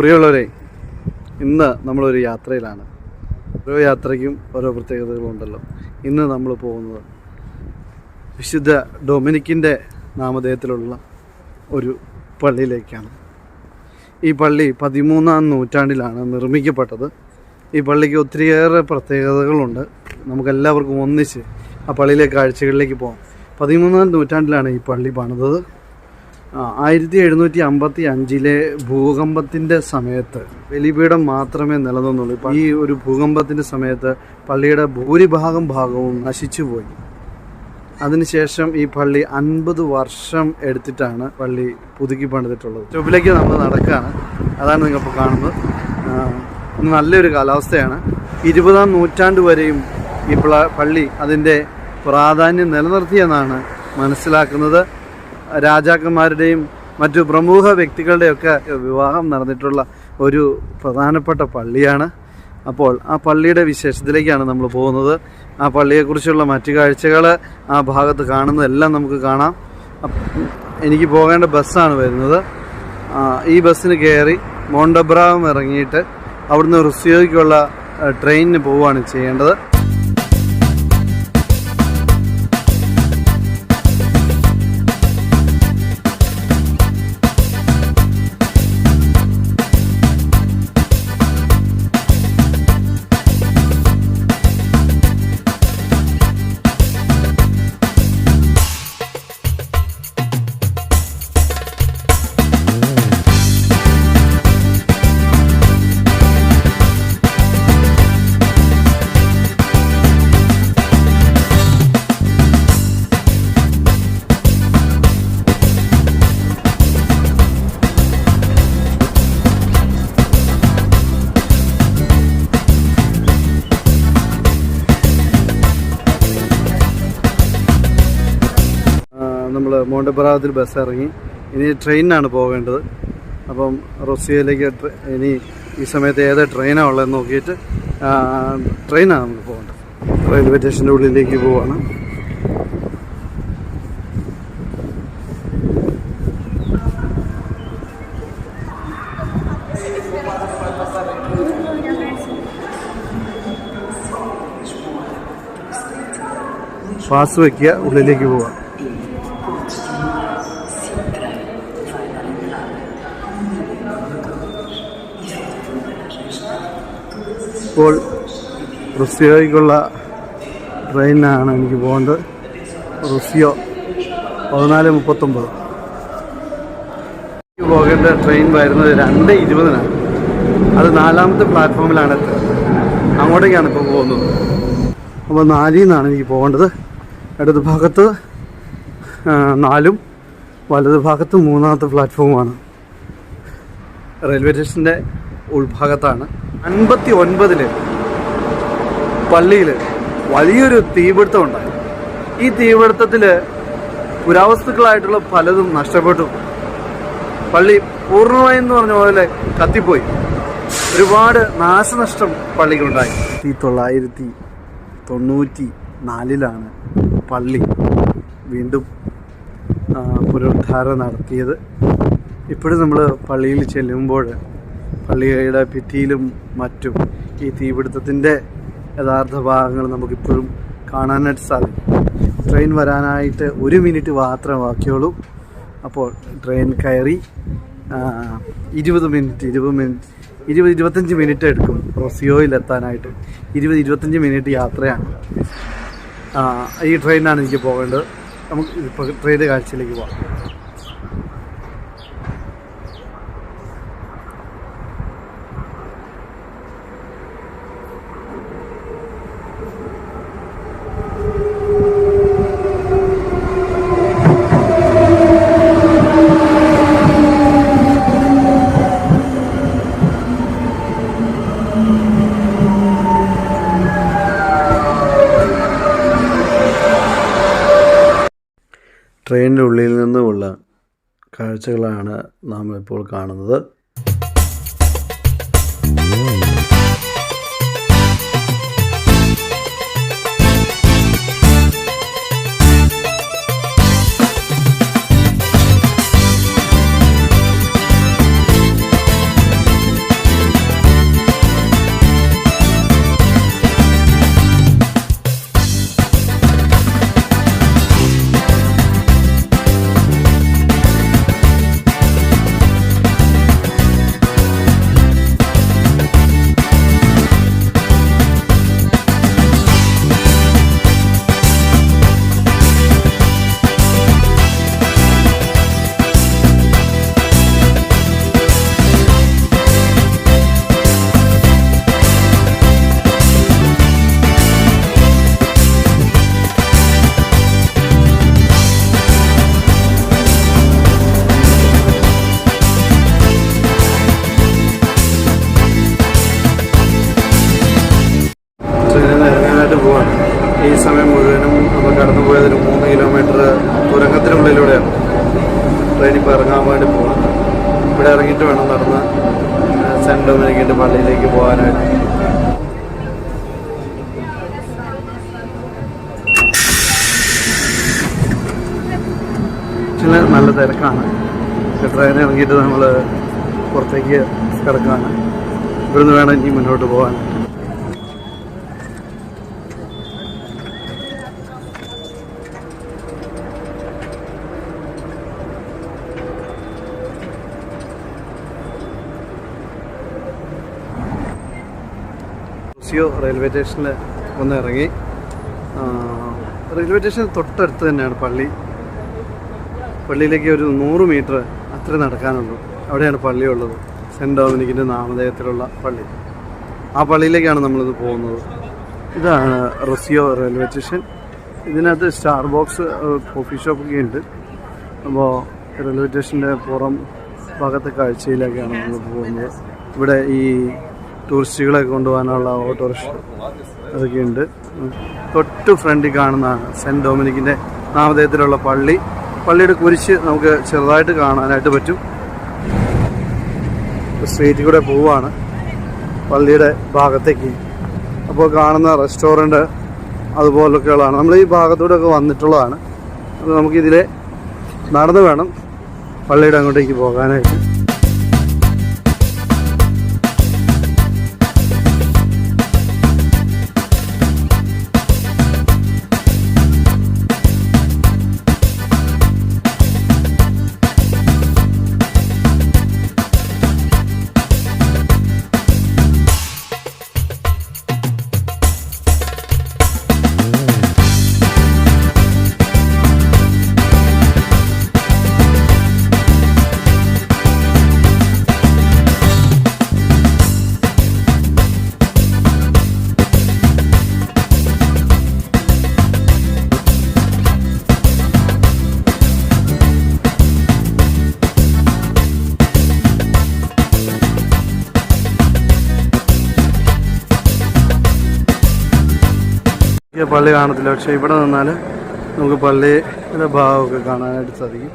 പ്രിയമുള്ളവരെ ഇന്ന് നമ്മളൊരു യാത്രയിലാണ്. ഓരോ യാത്രയ്ക്കും ഓരോ പ്രത്യേകതകളുണ്ടല്ലോ. ഇന്ന് നമ്മൾ പോകുന്നത് വിശുദ്ധ ഡൊമിനിക്കിന്റെ നാമധേയത്തിലുള്ള ഒരു പള്ളിയിലേക്കാണ്. ഈ പള്ളി പതിമൂന്നാം നൂറ്റാണ്ടിലാണ് നിർമ്മിക്കപ്പെട്ടത്. ഈ പള്ളിക്ക് ഒത്തിരിയേറെ പ്രത്യേകതകളുണ്ട്. നമുക്കെല്ലാവർക്കും ഒന്നിച്ച് ആ പള്ളിയിലെ കാഴ്ചകളിലേക്ക് പോകാം. പതിമൂന്നാം നൂറ്റാണ്ടിലാണ് ഈ പള്ളി പണിതത്. ആയിരത്തി എഴുന്നൂറ്റി അമ്പത്തി അഞ്ചിലെ ഭൂകമ്പത്തിന്റെ സമയത്ത് ബലിപീഠം മാത്രമേ നിലനിന്നുള്ളൂ. ഈ ഒരു ഭൂകമ്പത്തിന്റെ സമയത്ത് പള്ളിയുടെ ഭൂരിഭാഗം ഭാഗവും നശിച്ചുപോയി. അതിനുശേഷം ഈ പള്ളി അൻപത് വർഷം എടുത്തിട്ടാണ് പള്ളി പുതുക്കി പണിതിട്ടുള്ളത്. ചുവപ്പിലേക്ക് നമ്മൾ നടക്കുകയാണ് അതാണ് നിങ്ങളിപ്പോൾ കാണുന്നത്. നല്ലൊരു കാലാവസ്ഥയാണ്. ഇരുപതാം നൂറ്റാണ്ട് വരെയും ഈ പള്ളി അതിന്റെ പ്രാധാന്യം നിലനിർത്തിയെന്നാണ് മനസ്സിലാക്കുന്നത്. രാജാക്കന്മാരുടെയും മറ്റു പ്രമുഖ വ്യക്തികളുടെയൊക്കെ വിവാഹം നടന്നിട്ടുള്ള ഒരു പ്രധാനപ്പെട്ട പള്ളിയാണ്. അപ്പോൾ ആ പള്ളിയുടെ വിശേഷത്തിലേക്കാണ് നമ്മൾ പോകുന്നത്. ആ പള്ളിയെക്കുറിച്ചുള്ള മറ്റു കാഴ്ചകൾ ആ ഭാഗത്ത് കാണുന്നതെല്ലാം നമുക്ക് കാണാം. എനിക്ക് പോകേണ്ട ബസ്സാണ് വരുന്നത്. ഈ ബസ്സിന് കയറി മോണ്ടബ്രാവും ഇറങ്ങിയിട്ട് അവിടുന്ന് റുസിയോയ്ക്കുള്ള ട്രെയിനിന് പോവുകയാണ് ചെയ്യേണ്ടത്. നമ്മൾ മോണ്ടബ്രാവത്തിൽ ബസ് ഇറങ്ങി ഇനി ട്രെയിനിനാണ് പോകേണ്ടത്. അപ്പം റൊസിയയിലേക്ക് ഇനി ഈ സമയത്ത് ഏത് ട്രെയിനാണ് ഉള്ളതെന്ന് നോക്കിയിട്ട് ട്രെയിനാണ് നമുക്ക് പോകേണ്ടത്. റെയിൽവേ സ്റ്റേഷന്റെ ഉള്ളിലേക്ക് പോവാണ്. പാസ് വയ്ക്കുക ഉള്ളിലേക്ക് പോവാം ഇപ്പോൾ റുസിയോയ്ക്കുള്ള ട്രെയിനാണ് എനിക്ക് പോകേണ്ടത്. റുസിയോ പതിനാല് മുപ്പത്തൊമ്പത്. പോകേണ്ട ട്രെയിൻ വരുന്നത് രണ്ട് ഇരുപതിനാണ്. അത് നാലാമത്തെ പ്ലാറ്റ്ഫോമിലാണ് അങ്ങോട്ടേക്കാണ് ഇപ്പോൾ പോകുന്നത്. അപ്പോൾ നാലിൽ നിന്നാണ് എനിക്ക് പോകേണ്ടത്. ഇടത് ഭാഗത്ത് നാലും വലത് ഭാഗത്ത് മൂന്നാമത്തെ പ്ലാറ്റ്ഫോമാണ്. റെയിൽവേ സ്റ്റേഷന്റെ ഉൾഭാഗത്താണ്. അൻപത്തി ഒൻപതിൽ പള്ളിയിൽ വലിയൊരു തീപിടുത്തം ഉണ്ടായി. ഈ തീപിടുത്തത്തിൽ പുരാവസ്തുക്കളായിട്ടുള്ള പലതും നഷ്ടപ്പെട്ടു. പള്ളി പൂർണമായി എന്ന് പറഞ്ഞ പോലെ കത്തിപ്പോയി. ഒരുപാട് നാശനഷ്ടം പള്ളിക്കുണ്ടായി. ആയിരത്തി തൊള്ളായിരത്തി തൊണ്ണൂറ്റി നാലിലാണ് പള്ളി വീണ്ടും പുനരുദ്ധാരണം നടത്തിയത്. ഇപ്പോഴും നമ്മൾ പള്ളിയിൽ ചെല്ലുമ്പോൾ പള്ളിയുടെ ഭിത്തിയിലും മറ്റും ഈ തീപിടുത്തത്തിന്റെ യഥാർത്ഥ ഭാഗങ്ങൾ നമുക്കിപ്പോഴും കാണാനായിട്ട് സാധിക്കും. ട്രെയിൻ വരാനായിട്ട് ഒരു മിനിറ്റ് മാത്രം ബാക്കിയുള്ളൂ. അപ്പോൾ ട്രെയിൻ കയറി ഇരുപത് മിനിറ്റ് ഇരുപത് മിനിറ്റ് ഇരുപത് ഇരുപത്തഞ്ച് മിനിറ്റ് എടുക്കും റൊസിയോയിലെത്താനായിട്ട്. ഇരുപത് ഇരുപത്തഞ്ച് മിനിറ്റ് യാത്രയാണ്. ഈ ട്രെയിനാണ് എനിക്ക് പോകേണ്ടത്. നമുക്ക് ഇപ്പോൾ ട്രെയിൻ കാഴ്ചയിലേക്ക് പോകാം. ട്രെയിനിന്റെ ഉള്ളിൽ നിന്നുമുള്ള കാഴ്ചകളാണ് നാം ഇപ്പോൾ കാണുന്നത്. സമയം മുഴുവനും നമ്മൾ കടന്നു പോയത് ഒരു മൂന്ന് കിലോമീറ്റർ തുരങ്കത്തിനുള്ളിലൂടെയാണ്. ട്രെയിൻ ഇപ്പോൾ ഇറങ്ങാൻ വേണ്ടി പോകുന്നത് ഇവിടെ ഇറങ്ങിയിട്ട് വേണം നടന്ന് സെന്റ് ഡൊമിനിക്കിന്റെ പള്ളിയിലേക്ക് പോകാനായിട്ട്. ചില നല്ല തിരക്കാണ്. ട്രെയിൻ ഇറങ്ങിയിട്ട് നമ്മൾ പുറത്തേക്ക് കിടക്കുകയാണ് ഇവിടുന്ന് വേണം ഇനി മുന്നോട്ട് പോകാൻ. റുസിയോ റെയിൽവേ സ്റ്റേഷനിൽ ഒന്ന് ഇറങ്ങി റെയിൽവേ സ്റ്റേഷൻ തൊട്ടടുത്ത് തന്നെയാണ് പള്ളി. പള്ളിയിലേക്ക് ഒരു നൂറ് മീറ്റർ അത്ര നടക്കാനുള്ളൂ. അവിടെയാണ് പള്ളിയുള്ളത്. സെന്റ് ഡൊമിനിക്കിന്റെ നാമധേയത്തിലുള്ള പള്ളി. ആ പള്ളിയിലേക്കാണ് നമ്മളിത് പോകുന്നത്. ഇതാണ് റസിയോ റെയിൽവേ സ്റ്റേഷൻ. ഇതിനകത്ത് സ്റ്റാർ ബോക്സ് കോഫി ഷോപ്പൊക്കെ ഉണ്ട്. അപ്പോൾ റെയിൽവേ സ്റ്റേഷന്റെ പുറം ഭാഗത്തെ കാഴ്ചയിലേക്കാണ് നമ്മൾ പോകുന്നത്. ഇവിടെ ഈ ടൂറിസ്റ്റുകളെ കൊണ്ടുപോകാനുള്ള ഓട്ടോറിക്ഷ അതൊക്കെയുണ്ട്. തൊട്ട് ഫ്രണ്ടിൽ കാണുന്നതാണ് സെന്റ് ഡൊമിനിക്കിന്റെ നാമധേയത്തിലുള്ള പള്ളി. പള്ളിയുടെ കുരിശ് നമുക്ക് ചെറുതായിട്ട് കാണാനായിട്ട് പറ്റും. സ്ട്രീറ്റിൽ കൂടെ പോവാണ്. പള്ളിയുടെ ഭാഗത്തേക്ക്. അപ്പോൾ കാണുന്ന റെസ്റ്റോറന്റ് അതുപോലൊക്കെയുള്ളതാണ്. നമ്മൾ ഈ ഭാഗത്തൂടെ ഒക്കെ വന്നിട്ടുള്ളതാണ്. അപ്പോൾ നമുക്കിതിലെ നടന്നു വേണം പള്ളിയുടെ അങ്ങോട്ടേക്ക് പോകാനായിട്ട്. പള്ളി കാണത്തില്ല. പക്ഷേ ഇവിടെ നിന്നാൽ നമുക്ക് പള്ളിയുടെ ഭാഗമൊക്കെ കാണാനായിട്ട് സാധിക്കും.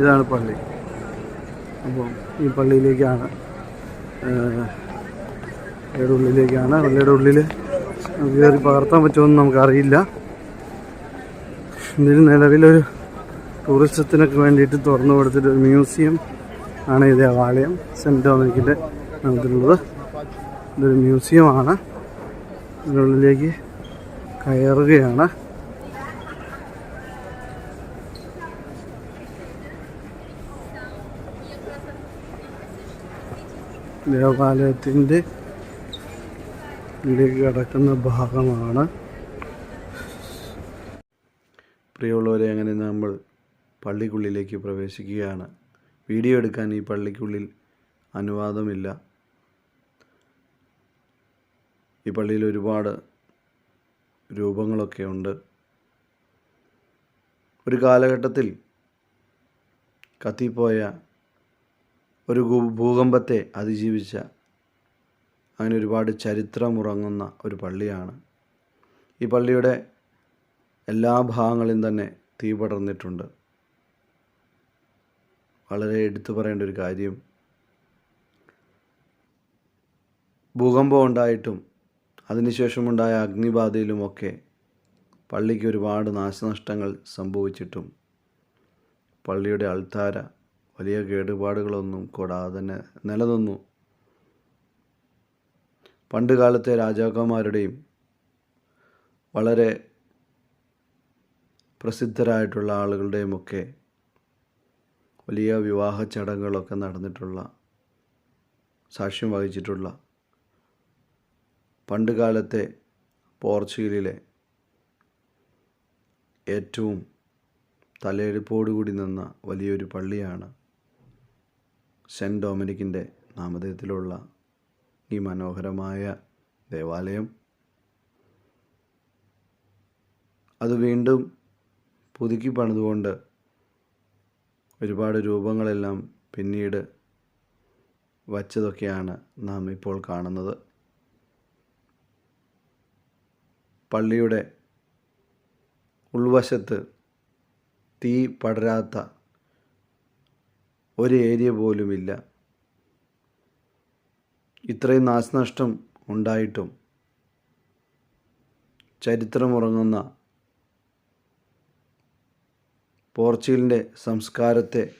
ഇതാണ് പള്ളി. അപ്പോൾ ഈ പള്ളിയിലേക്കാണ് പള്ളിയുടെ ഉള്ളിലേക്കാണ്. പള്ളിയുടെ ഉള്ളിൽ നമുക്ക് കയറി പകർത്താൻ പറ്റുമെന്ന് നമുക്കറിയില്ല. ഇതിന് നിലവിലൊരു ടൂറിസത്തിനൊക്കെ വേണ്ടിയിട്ട് തുറന്നു കൊടുത്തിട്ട് ഒരു മ്യൂസിയം ആണ് ഈ ദേവാലയം സെന്റ് ഡൊമിനിക്കിന്റെ നമുക്കുള്ളത് ഇതൊരു മ്യൂസിയമാണ്. ഇതിനുള്ളിലേക്ക് കയറുകയാണ്. ദേവാലയത്തിന്റെ ഉള്ളിലേക്ക് കിടക്കുന്ന ഭാഗമാണ്. പ്രിയമുള്ളവരെ അങ്ങനെ നമ്മൾ പള്ളിക്കുള്ളിലേക്ക് പ്രവേശിക്കുകയാണ്. വീഡിയോ എടുക്കാൻ ഈ പള്ളിക്കുള്ളിൽ അനുവാദമില്ല. ഈ പള്ളിയിൽ ഒരുപാട് രൂപങ്ങളൊക്കെ ഉണ്ട്. ഒരു കാലഘട്ടത്തിൽ കത്തിപ്പോയ ഒരു ഭൂകമ്പത്തെ അതിജീവിച്ച അങ്ങനെ ഒരുപാട് ചരിത്രമുറങ്ങുന്ന ഒരു പള്ളിയാണ്. ഈ പള്ളിയുടെ എല്ലാ ഭാഗങ്ങളിലും തന്നെ തീ പടർന്നിട്ടുണ്ട്. വളരെ എടുത്തു പറയേണ്ട ഒരു കാര്യം ഭൂകമ്പം ഉണ്ടായിട്ടും അതിനുശേഷമുണ്ടായ അഗ്നിബാധയിലുമൊക്കെ പള്ളിക്ക് ഒരുപാട് നാശനഷ്ടങ്ങൾ സംഭവിച്ചിട്ടും പള്ളിയുടെ അൾത്താര വലിയ കേടുപാടുകളൊന്നും കൂടാതെ തന്നെ നിലനിന്നു. പണ്ട് കാലത്തെ രാജാക്കന്മാരുടെയും വളരെ പ്രസിദ്ധരായിട്ടുള്ള ആളുകളുടെയുമൊക്കെ വലിയ വിവാഹ ചടങ്ങുകളൊക്കെ നടന്നിട്ടുള്ള സാക്ഷ്യം വഹിച്ചിട്ടുള്ള പണ്ട് കാലത്തെ പോർച്ചുഗലിലെ ഏറ്റവും തലയെടുപ്പോടുകൂടി നിന്ന വലിയൊരു പള്ളിയാണ് സെന്റ് ഡൊമിനിക്കിന്റെ നാമധേയത്തിലുള്ള ഈ മനോഹരമായ ദേവാലയം. അത് വീണ്ടും പുതുക്കി പണിതുകൊണ്ട് ഒരുപാട് രൂപങ്ങളെല്ലാം പിന്നീട് വച്ചതൊക്കെയാണ് നാം ഇപ്പോൾ കാണുന്നത്. പള്ളിയുടെ ഉൾവശത്ത് തീ പടരാത്ത ഒരു ഏരിയ പോലുമില്ല. ഇത്രയും നാശനഷ്ടം ഉണ്ടായിട്ടും ചരിത്രമുറങ്ങുന്ന പോർച്ചുഗലിന്റെ സംസ്കാരത്തെ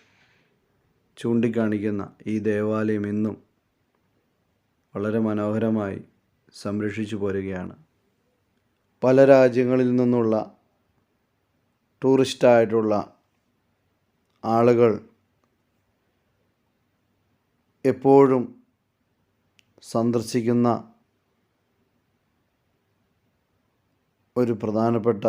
ചൂണ്ടിക്കാണിക്കുന്ന ഈ ദേവാലയം ഇന്നും വളരെ മനോഹരമായി സംരക്ഷിച്ചു പോരുകയാണ്. പല രാജ്യങ്ങളിൽ നിന്നുള്ള ടൂറിസ്റ്റായിട്ടുള്ള ആളുകൾ എപ്പോഴും സന്ദർശിക്കുന്ന ഒരു പ്രധാനപ്പെട്ട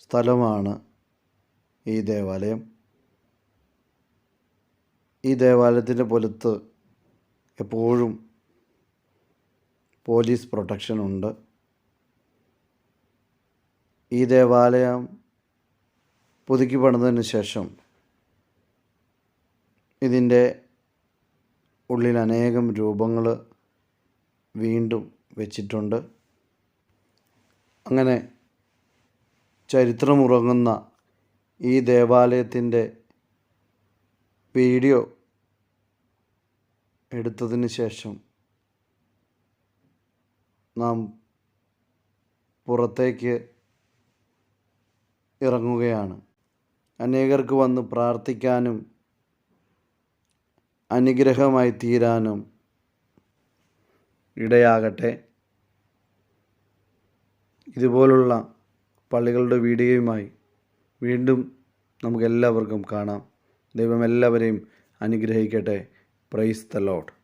സ്ഥലമാണ് ഈ ദേവാലയം. ഈ ദേവാലയത്തിന്റെ പുലത്ത് എപ്പോഴും പോലീസ് പ്രൊട്ടക്ഷൻ ഉണ്ട് ഈ ദേവാലയം പുതുക്കി പണിതതിന് ശേഷം ഇതിന്റെ ഉള്ളിൽ അനേകം രൂപങ്ങൾ വീണ്ടും വെച്ചിട്ടുണ്ട്. അങ്ങനെ ചരിത്രമുറങ്ങുന്ന ഈ ദേവാലയത്തിന്റെ വീഡിയോ എടുത്തതിന് ശേഷം നാം പുറത്തേക്ക് ഇറങ്ങുകയാണ്. അനേകർക്ക് വന്ന് പ്രാർത്ഥിക്കാനും അനുഗ്രഹമായി തീരാനും ഇടയാകട്ടെ. ഇതുപോലുള്ള പള്ളികളുടെ വീഡിയോയുമായി വീണ്ടും നമുക്കെല്ലാവർക്കും കാണാം. ദൈവം എല്ലാവരെയും അനുഗ്രഹിക്കട്ടെ. Praise the load